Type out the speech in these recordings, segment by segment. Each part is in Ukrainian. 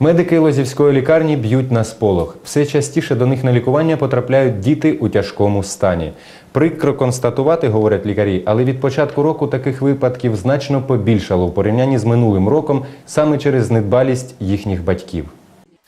Медики Лозівської лікарні б'ють на сполох. Все частіше до них на лікування потрапляють діти у тяжкому стані. Прикро констатувати, говорять лікарі, але від початку року таких випадків значно побільшало в порівнянні з минулим роком саме через недбалість їхніх батьків.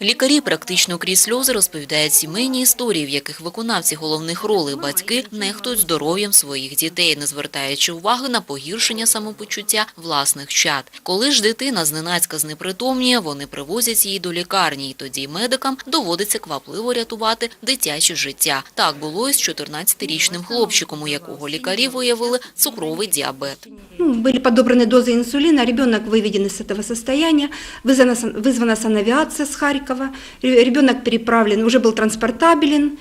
Лікарі практично крізь сльози розповідають сімейні історії, в яких виконавці головних ролей батьки нехтують здоров'ям своїх дітей, не звертаючи уваги на погіршення самопочуття власних чад. Коли ж дитина зненацька знепритомніє, вони привозять її до лікарні, і тоді медикам доводиться квапливо рятувати дитяче життя. Так було і з 14-річним хлопчиком, у якого лікарі виявили цукровий діабет. Ну, были подобраны дозы инсулина, ребенок выведен из этого состояния, вызвана, сан- вызвана санавиация с Харькова, Ре- ребенок переправлен, уже был транспортабелен,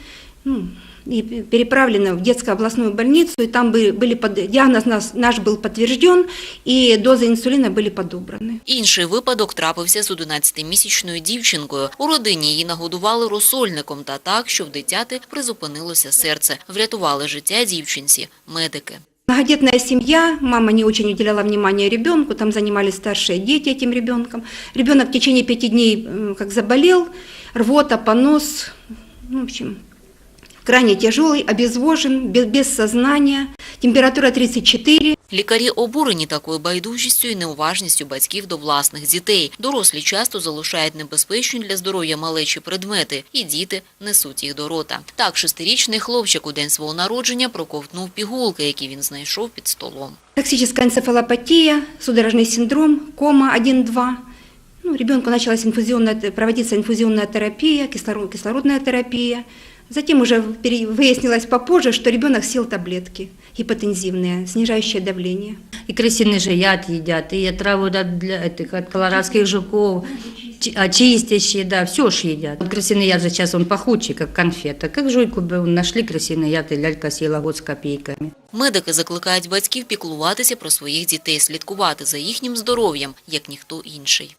ну, и п- переправлен в детскую областную больницу, и там были, были под- диагноз нас- наш был подтвержден, и дозы инсулина были подобраны. Інший випадок трапився з 11-місячною дівчинкою. У родині її нагодували розсольником та так, що в дитяти призупинилося серце. Врятували життя дівчинці медики. Многодетная семья, мама не очень уделяла внимания ребенку, там занимались старшие дети этим ребенком. Ребенок в течение пяти дней как заболел, рвота, понос, ну, в общем, крайне тяжелый, обезвожен, без, без сознания, температура 34. Лікарі обурені такою байдужістю і неуважністю батьків до власних дітей. Дорослі часто залишають небезпечні для здоров'я малечі предмети, і діти несуть їх до рота. Так, шестирічний хлопчик у день свого народження проковтнув пігулки, які він знайшов під столом. Токсическая энцефалопатия, судорожный синдром, кома 1-2. Ну, ребенку началась инфузионная, проводиться инфузионная терапия, кислород, кислородная терапия. Затем уже пере- выяснилось попозже, что ребенок съел таблетки гипотензивные, снижающие давление. И крысиный же яд едят, и отраву да, для этих, от колорадских жуков, чи- очистящие, да, все ж едят. Вот крысиный яд же сейчас он пахучий, как конфета. Как жуйку бы нашли крысиный яд, и лялька съела год с копейками. Медики закликають батьків піклуватися про своїх дітей, слідкувати за їхнім здоров'ям, як ніхто інший.